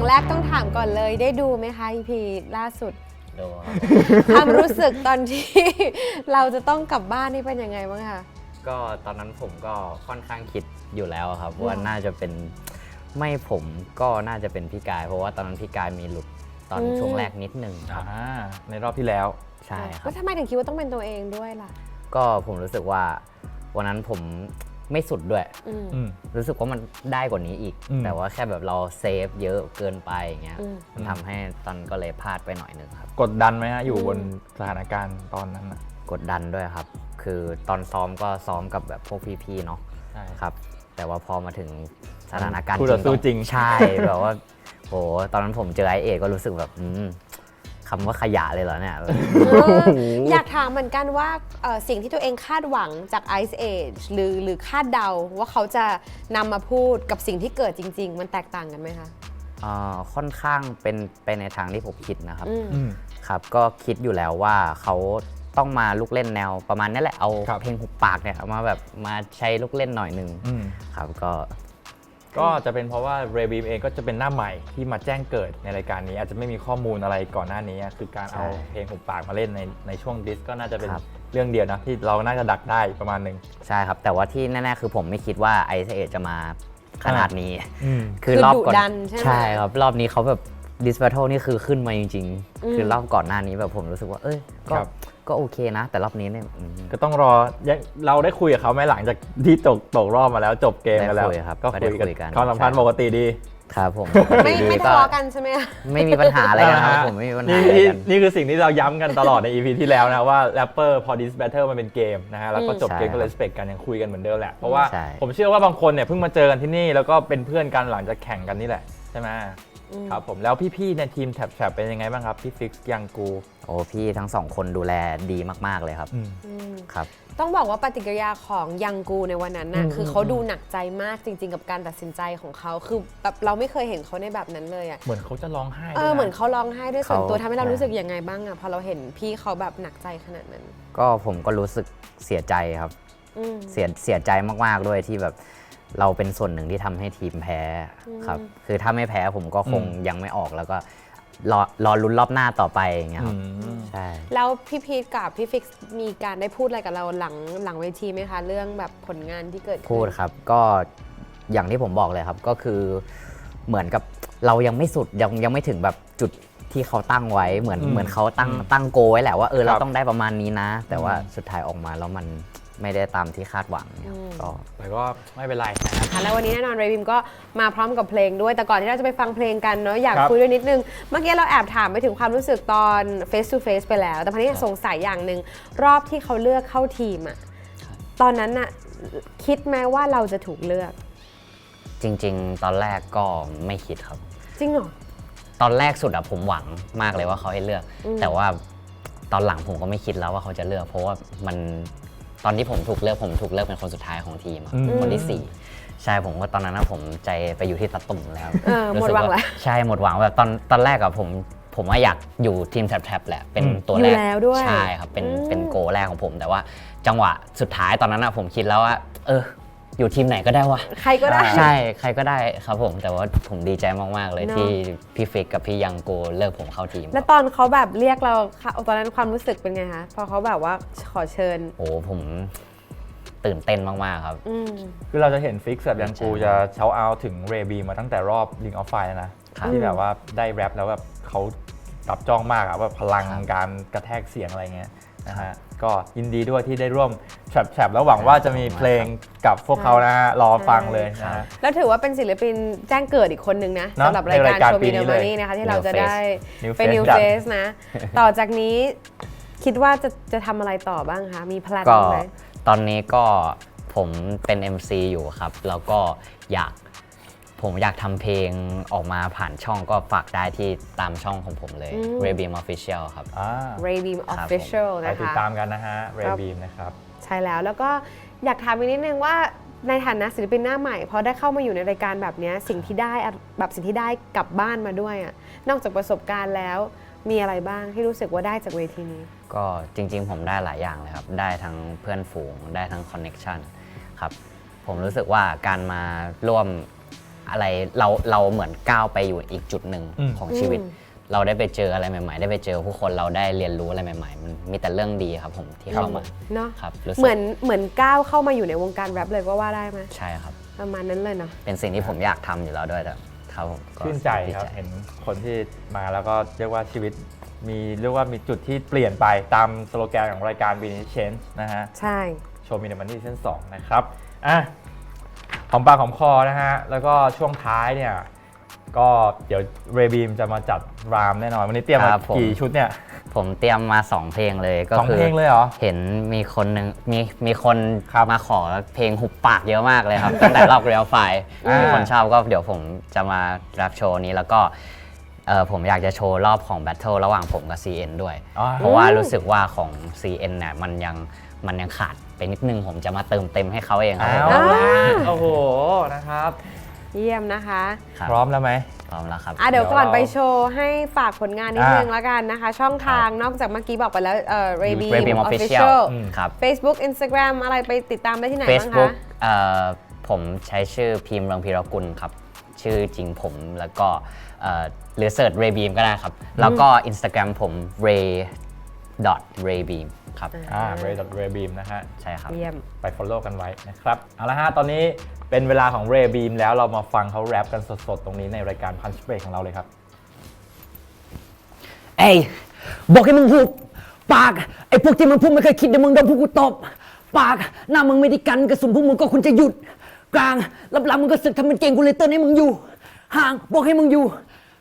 อย่างแรกต้องถามก่อนเลยได้ดูไหมคะ EP ล่าสุด ดูครับความรู้สึกตอนที่ เราจะต้องกลับบ้านนี่เป็นยังไงบ้างคะ ก็ตอนนั้นผมก็ค่อนข้างคิดอยู่แล้วครับหรอว่าน่าจะเป็นไม่ผมก็น่าจะเป็นพี่กาย เพราะว่าตอนนั้นพี่กายมีหลุดตอนช่วงแรกนิดนึงคอ่ารับในรอบที่แล้ว ใช่ครัแล้บวทำไมถึงคิดว่าต้องเป็นตัวเองด้วยล่ะ ก็ผมรู้สึกว่าวันนั้นผม ไม่สุดด้วย อืม อืม รู้สึกว่ามันได้กว่านี้อีก อืม แต่ว่าแค่แบบเราเซฟเยอะเกินไปอย่างเงี้ยอืม มันทำให้ตอนก็เลยพลาดไปหน่อยหนึงครับ กดดันไหมฮะอยู่อืมบนสถานการณ์ตอนนั้นนะกดดันด้วยครับ คือตอนซ้อมก็ซ้อมกับแบบพวกพี่ๆเนาะใช่ ครับ แต่ว่าพอมาถึงสถานการณ์คู่ต่อสู้จริง ใช่ แบบว่าโหตอนนั้นผมเจอไอเอก็รู้สึกแบบอืม คำว่าขยะเลยเหรอเนี่ยเอออยากถามเหมือนกันว่าเอ่อสิ่งที่ตัวเองคาดหวังจาก Ice Age หรือหรือคาดเดาว่าเขาจะนำมาพูดกับสิ่งที่เกิดจริง ๆ มันแตกต่างกันไหมคะ เอ่อค่อนข้างเป็นไปในทางที่ผมคิดนะครับ อืม อืม ครับก็คิดอยู่แล้วว่าเขาต้องมาลูกเล่นแนวประมาณนี้แหละเอาครับ เพลงหุบปากเนี่ยเอามาแบบมาใช้ลูกเล่นหน่อยหนึ่งอืม ครับก็ ก็จะเป็นเพราะว่าเรบีมเองก็จะเป็นหน้าใหม่ที่มาแจ้งเกิดในรายการนี้ อาจจะไม่มีข้อมูลอะไรก่อนหน้านี้ คือการเอาเพลงหุบปากมาเล่นในในช่วงดิสก็น่าจะเป็นเรื่องเดียวนะที่เราน่าจะดักได้ประมาณหนึ่งใช่ครับ แต่ว่าที่แน่ๆคือผมไม่คิดว่าไอซ์เอจะมาขนาดนี้อืมคือคือรอบดุก่อนดันใช่ไหมครับรอบนี้เขาแบบ ดิส b บ t ท e นี่คือขึ้นมาจริง อืม ๆ คือรอบก่อนหน้านี้แบบผมรู้สึกว่า เอ้ยก็ครับ ก็โอเคนะ แต่รอบนี้เนี่ยอืม ก็ต้องรอยังเราได้คุยกับเขาไหมหลังจากที่ตกตกรอบมาแล้วจบเกมกันแล้วได้คุยครับก็ก็ได้คุยคุยกักันน ความสัมพันธ์ใช่ปกติดีครับผมไม่ปกติไม่ดีทะเลาะกันใช่ไหมคะ ไม่มีปัญหาอะไรกันครับอ่าผมไม่มีปัญหานี่อะไรนี่กัน นี่คือสิ่งที่เราย้ำกันตลอดใน EP ที่แล้วนะว่าแรปเปอร์พอดิสแบทเทิลมันเป็นเกมนะฮะแล้วก็จบเกมใช่ก็เลครัยบสเปกกันยังคุยกันเหมือนเดิมแหละเพราะว่าใช่ ผมเชื่อว่าบางคนเนี่ยเพิ่งมาเจอกันที่นี่แล้วก็เป็นเพื่อนกันหลังจากแข่งกันนี่แหละใช่ไหมอืม ครับผมแล้วพี่ๆในทีมแท็บๆเป็นยังไงบ้างครับ พี่ฟิกซ์ยังกูโอ้พี่ทั้งสองคนดูแลดีมาก ๆ เลยครับอืมอืมครับ ต้องบอกว่าปฏิกิริยาของยังกูในวันนั้นน่ะอืมคือเขาดูหนักใจมากจริง ๆ กับการตัดสินใจของเขาคือแบบเราไม่เคยเห็นเขาในแบบนั้นเลยอะเหมือนเขาจะร้องไห้เอด้วยอนะเหมือนเขาร้องไห้ด้วยส่วนตัวเขาทำให้เราใช่รู้สึกยังไงบ้างอะพอเราเห็นพี่เขาแบบหนักใจขนาดนั้น ก็ผมก็รู้สึกเสียใจครับอืมเสียเสียใจมากๆด้วยที่แบบ เราเป็นส่วนหนึ่งที่ทำให้ทีมแพ้ครับ คือถ้าไม่แพ้ผมก็คงอืมยังไม่ออกแล้วก็รอรอลุ้นรอบหน้าต่อไปอย่างเงี้ยครับอืมใช่แล้วพี่พีทกับพี่ฟิกซ์มีการได้พูดอะไรกับเราหลังหลังเวทีไหมคะ เรื่องแบบผลงานที่เกิดขึ้นพูดครับ ก็อย่างที่ผมบอกเลยครับ ก็คือเหมือนกับเรายังไม่สุดยังยังไม่ถึงแบบจุดที่เขาตั้งไว้เหมือนอืมเหมือนเขาตั้งอืมตั้งโกไว้แหละว่าเออเราครับต้องได้ประมาณนี้นะ แต่ว่าอืมสุดท้ายออกมาแล้วมัน ไม่ได้ตามที่คาดหวังเนี่ยก็แต่ก็ไม่เป็นไรนะค่ะแล้ววันนี้แน่นอนเรวิมก็มาพร้อมกับเพลงด้วย แต่ก่อนที่เราจะไปฟังเพลงกันเนาะอยากครับ คุยด้วยนิดนึง เมื่อกี้เราแอบถามไปถึงความรู้สึกตอน face to face ไปแล้ว แต่พันนี้สงสัยอย่างหนึ่งรอบที่เขาเลือกเข้าทีมอะตอนนั้นน่ะคิดไหมว่าเราจะถูกเลือก จริง ๆ ตอนแรกก็ไม่คิดครับ จริงเหรอ ตอนแรกสุดอะผมหวังมากเลยว่าเขาให้เลือกอืมแต่ว่าตอนหลังผมก็ไม่คิดแล้วว่าเขาจะเลือก เพราะว่ามัน ตอนที่ผมถูกเลือกผมถูกเลือกเป็นคนสุดท้ายของทีมอะอืมคนที่สี่ใช่ผมว่าตอนนั้นนะผมใจไปอยู่ที่ตัดตุ่มแล้วเออหมดรู้สึกหวังแล้วใช่หมดหวังแบบตอนตอนแรกอะผมผมว่าอยากอยู่ทีมแท็บๆแหละเป็นอืมตัวอยู่แรกแล้วด้วยใช่ครับเป็นอืมเป็นโกแรกของผม แต่ว่าจังหวะสุดท้ายตอนนั้นอะผมคิดแล้วว่า เออ อยู่ทีมไหนก็ได้วะใครก็ได้ ใช่ใครก็ได้ครับผม แต่ว่าผมดีใจมาก ๆ เลยเนอะ ที่พี่ฟิกกับพี่ยังโกเลิกผมเข้าทีมแล้วตอนเขาแบบเรียกเราค่ะตอนนั้นความรู้สึกเป็นไงคะพอเขาแบบว่าขอเชิญ โอ้ผมตื่นเต้นมาก ๆ ครับ อืม คือเราจะเห็นฟิกซ์กับยังกูใช่จะเช้าเอาถึงเรบีมาตั้งแต่รอบ Ring of Fire แล้วนะ ครับที่แบบว่าได้แรปแล้วแบบเขาตับจ้องมากอะว่าพลังครับ การกระแทกเสียงอะไรเงี้ย นะฮะก็ยินดีด้วยที่ได้ร่วมแฉบๆแล้วหวังว่าจะมีเพลงกับพวกเขานะฮะรอฟังเลยนะฮะ แล้วถือว่าเป็นศิลปินแจ้งเกิดอีกคนนึงนะเนอะสำหรับรายการในรายการโชว์ปีมีนี้เดเลยมานี่นะคะที่ New เราจะ Face ได้ New เป็น Face New จัด Face นะ ต่อจากนี้คิดว่าจะจะทำอะไรต่อบ้างคะ มีแพลนก็ไหม ตอนนี้ก็ผมเป็น MC อยู่ครับ แล้วก็อยาก ผมอยากทำเพลงออกมาผ่านช่องก็ฝากได้ที่ตามช่องของผมเลย r a b e a m Official ครับ อ่า Ray Beam ครับผม Official ไปนะติดคะ ตามกันนะฮะเรบีมนะครับ ใช่แล้วแล้วก็อยากถามอีกนิดนึงว่าในฐานะศิลปินหน้าใหม่พอได้เข้ามาอยู่ในรายการแบบเนี้ยสิ่งที่ได้อะแบบสิ่งที่ได้กลับบ้านมาด้วยอะนอกจากประสบการณ์แล้ว มีอะไรบ้างที่รู้สึกว่าได้จากเวทีนี้ ก็จริงๆ ผมได้หลายอย่างเลยครับ ได้ทั้งเพื่อนฝูง ได้ทั้งคอนเน็ชันครับ ผมรู้สึกว่าการมาร่วม อะไรเราเราเหมือนก้าวไปอยู่อีกจุดหนึ่งอืม ของชีวิต อืม เราได้ไปเจออะไรใหม่ ๆ ได้ไปเจอผู้คนเราได้เรียนรู้อะไรใหม่ ๆ มันมีแต่เรื่องดีครับผมที่เข้ามาเนาะครับรู้สึกเหมือนเหมือนก้าวเข้ามาอยู่ในวงการแรปเลยก็ว่าได้ไหมใช่ครับ ประมาณนั้นเลยเนาะเป็นสิ่งที่ผมอยากทำอยู่แล้วด้วยแต่ครับผมก็ชื่นใจครับ เห็นคนที่มาแล้วก็เรียกว่าชีวิตมีเรียกว่ามีจุดที่เปลี่ยนไปตามสโลแกนของรายการ b e n e Change นะฮะ ใช่ โชว์มีในมันนี่ซีซั่นสองนะครับ อะ หอมปากหอมคอนะฮะ แล้วก็ช่วงท้ายเนี่ย ก็เดี๋ยวเรบีมจะมาจัดรามแน่นอน วันนี้เตรียมมาครับผม กี่ชุดเนี่ย ผมเตรียมมา 2 เพลงเลยก็สองคือเพลงเลยเหรอเห็นมีคนหนึ่งมีมีคนครับมาขอเพลงหุบปากเยอะมากเลยครับ ตั้งแต่รอบเรียลไฟอ่ามี มีคนชอบก็เดี๋ยวผมจะมารับโชว์นี้แล้วก็เอ่อผมอยากจะโชว์รอบของแบทเทิลระหว่างผมกับ CN ด้วย อ๋อเพราะว่ารู้สึกว่าของ CN เนี่ยมันยังมันยังขาด ไปนิดนึงผมจะมาเติมเต็มให้เขาเองครับเอาผมละโอ้โหนะครับ เยี่ยมนะคะครับพร้อมแล้วไหม พร้อมแล้วครับ อะเดี๋ยวเดี๋ยวก่อนเราไปโชว์ให้ฝากผลงานนิดอะนึงแล้วกันนะคะ ช่องทางนอกจากเมื่อกี้บอกไปแล้วเอ่อ r a b y Ray Beam Official Official อืมครับ Facebook Instagram อะไรไปติดตามได้ที่ไหนบ้าง Facebook คะเอ่อผมใช้ชื่อพิมพ์เรืองพีรกุลครับ ชื่อจริงผมแล้วก็เอ่อหรือเสิร์ช Ray Beam ก็ได้ครับ แล้วก็ Instagram ผม ray ray beam ครับอ่า Ray Ray Beam นะฮะ ใช่ครับ เยี่ยม ไป follow กันไว้นะครับ เอาละฮะ ตอนนี้เป็นเวลาของ Ray Beam แล้วเรามาฟังเขาแรปกันสดๆ ตรงนี้ในรายการ Punch Break ของเราเลยครับ เอ้ยบอกให้มึงหุบปาก ไอ้พวกที่มึงพูดไม่เคยคิดเดี๋ยวมึงโดนพวกกูตบปาก หน้ามึงไม่ได้กันกระสุนพวกมึงก็คุณจะหยุด กลางรับหลังมึงก็สึกทำเป็นเก่งกูเลยเตือนให้มึงอยู่ ห่างบอกให้มึงอยู่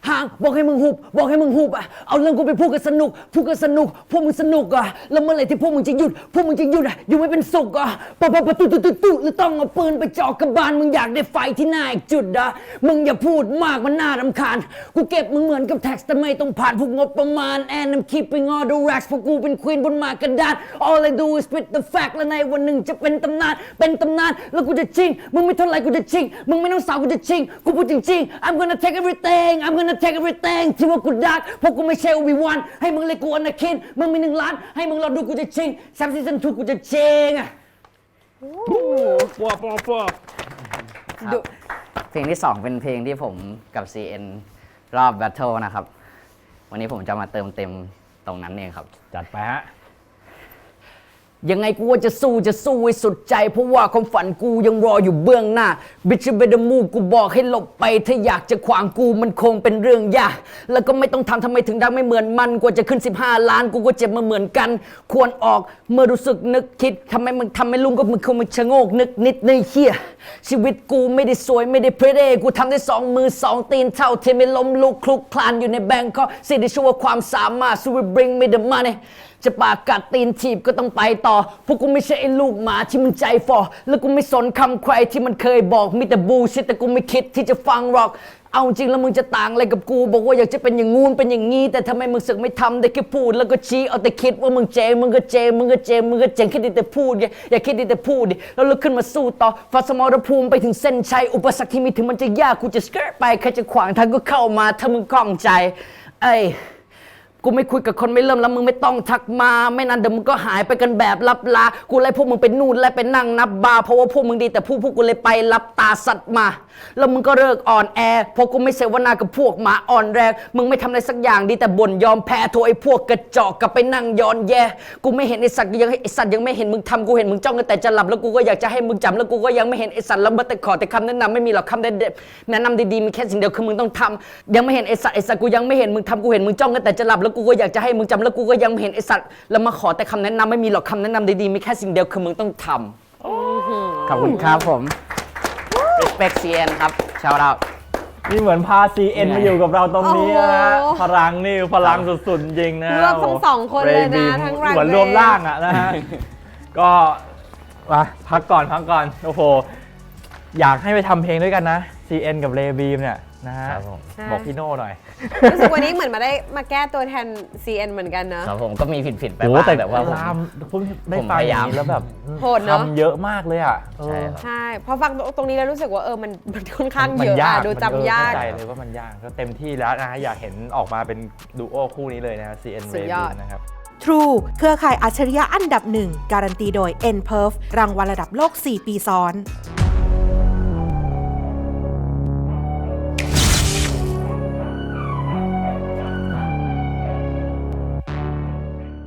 ห่างบอกให้มึงหุบ บอกให้มึงหุบอะเอาเรื่องกูไปพูดกันสนุกพูดกันสนุก พวกมึงสนุกอะแล้วเมื่อไหร่ที่พวกมึงจะหยุดพวกมึงจะหยุดอะอยู่ไม่เป็นสุขอะปะปะปะตุตุตุตุหรือต้องเอาปืนไปเจ่อกระบาลมึงอยากได้ไฟที่หน้าอีกจุดอะมึงอย่าพูดมากมันน่ารำคาญกูเก็บมึงเหมือนกับแท็กซ์แต่ไม่ต้องผ่านพวกงบประมาณ and I'm keeping all the racks เพราะกูเป็นควีนบนมากระดาน all I do is spit the fact และในวันหนึ่งจะเป็นตำนานเป็นตำนานแล้วกูจะจริงมึงไม่เท่าไหรกูจะจริงมึงไม่ต้องสาวกูจะจริงกูพูดจริงๆ I'm gonna take everything I'm gonna take everything ที่ว่ากูดักเพราะกูไม่ใช่วีวันให้มึงเลยกูอนาคินมึงมีหนึ่งล้าน ให้มึงรอดูกูจะจริงแซมซีซันทูกูจะจริงอะว้าวว้าวว้าวครับเพลงที่ 2 เป็นเพลงที่ผมกับ CN รอบ Battle นะครับ วันนี้ผมจะมาเติมเต็มตรงนั้นเองครับ จัดไปฮะ ยังไงกูว่าจะสู้จะสู้ให้สุดใจ เพราะว่าความฝันกูยังรออยู่เบื้องหน้า บิชเบดมูกูบอกให้หลบไป ถ้าอยากจะขวางกูมันคงเป็นเรื่องยาก แล้วก็ไม่ต้องทำทำไมถึงดังไม่เหมือนมันกว่าจะขึ้น 15 ล้านกูก็เจ็บมาเหมือนกัน ควรออกเมื่อรู้สึกนึกคิดทำไมมึงทำให้ลุงก็มึงคงมึงชะโงกนึกนิดในเฮียชีวิตกูไม่ได้สวยไม่ได้เพรเดกูทำได้สองมือสองตีนเท่าเทไม่ล้มลุกคลุกคลานอยู่ในแบงก์ก็สิ่งที่ชื่อว่าความสามารถ so we bring me the money จะปากกัดตีนถีบก็ต้องไปต่อ พวกกูไม่ใช่ไอ้ลูกหมาที่มึงใจฟอแล้วกูไม่สนคำใครที่มันเคยบอกมีแต่บูชิตแต่กูไม่คิดที่จะฟังหรอกเอาจริงแล้วมึงจะต่างอะไรกับกู บอกว่าอยากจะเป็นอย่างงูนเป็นอย่างงี้ แต่ทำไมมึงสึกไม่ทำได้แค่พูด แล้วก็ชี้เอาแต่คิดว่ามึงเจงมึงก็เจงมึงก็เจงมึงก็เจงแค่ได้แต่พูดไงอย่าคิดได้แต่พูดดิแล้วลุกขึ้นมาสู้ต่อฟาสมรภูมิไปถึงเส้นชัยอุปสรรคที่มีถึงมันจะยากกูจะสเกิร์ตไปใครจะขวางทางก็เข้ามาถ้ามึงคล่องใจเอ้ กูไม่คุยกับคนไม่เริ่มแล้วมึงไม่ต้องทักมา ไม่นานเดี๋ยวมึงก็หายไปกันแบบลับลา กูไล่พวกมึงไปนู่นไล่ไปนั่งนับบาร์เพราะว่าพวกมึงดีแต่ผู้พวกกูเลยไปรับตาสัตว์มา แล้วมึงก็เลิกอ่อนแอเพราะกูไม่เสวนากับพวกหมาอ่อนแรง มึงไม่ทำอะไรสักอย่างดีแต่บ่นยอมแพ้โทรไอ้พวกกระจอกกลับไปนั่งย้อนแย่ กูไม่เห็นไอ้สัตว์ยังไอ้สัตว์ยังไม่เห็นมึงทำกูเห็นมึงจ้องกันแต่จะหลับแล้วกูก็อยากจะให้มึงจำแล้วกูก็ยังไม่เห็นไอ้สัตว์แล้วมาแต่ขอแต่คำแนะนำไม่มีหรอกคำแนะนำแนะนำดีๆมีแค่สิ่งเดียวคือมึงต้องทำยังไม่เห็นไอ้สัตว์ไอ้สัตว์กูยังไม่เห็นมึงทำกูเห็นมึงจ้องกันแต่จะหลับแล้วกูก็อยากจะให้มึงจำแล้วกูก็ยังไม่เห็นไอ้สัตว์แล้วมาขอแต่คำแนะนำไม่มีหรอกคำแนะนำดีๆมีแค่สิ่งเดียวคือมึงต้องทำขอบคุณครับผม Respect CN ครับ shout out นี่เหมือนพา CN มาอยู่กับเราตรงนี้นะฮะโอ้โห พลังนี่พลังสุดๆจริงนะรวมทั้งสองคนเลยนะ Ray Beam ทั้งรักเหมือนรวมร่างอะนะฮะ ก็มาพักก่อนพักก่อน โอ้โห อยากให้ไปทำเพลงด้วยกันนะ CN กับ Ray Beam เนี่ย นะฮะครับผมบอกพี่โน่หน่อย รู้สึกวันนี้เหมือนมาได้มาแก้ตัวแทน CN เหมือนกันเนอะ ครับผมก็มีผิดๆไปโอ้บ้างแต่แต่ว่าผมรามเพิ่งได้ผมฟังพยาอย่ายามงนี้แล้วแบบโหดเนอะ ทำเยอะมากเลยอะเออใช่ครับ ใช่พอฟังตรงนี้แล้วรู้สึกว่าเออมันมันค่อนข้างมัเยอะยาอะกดูมันจำยากเข้ใจเลยว่ามันยากก็เต็มที่แล้วนะฮะอยากเห็นออกมาเป็นดูโอคู่นี้เลยนะ CN สุด Ray ยอด Beam นะครับ True เครือข่ายอัจฉริยะอันดับหนึ่ง การันตีโดย n p e r f รางวัลระดับโลก 4 ปีซ้อน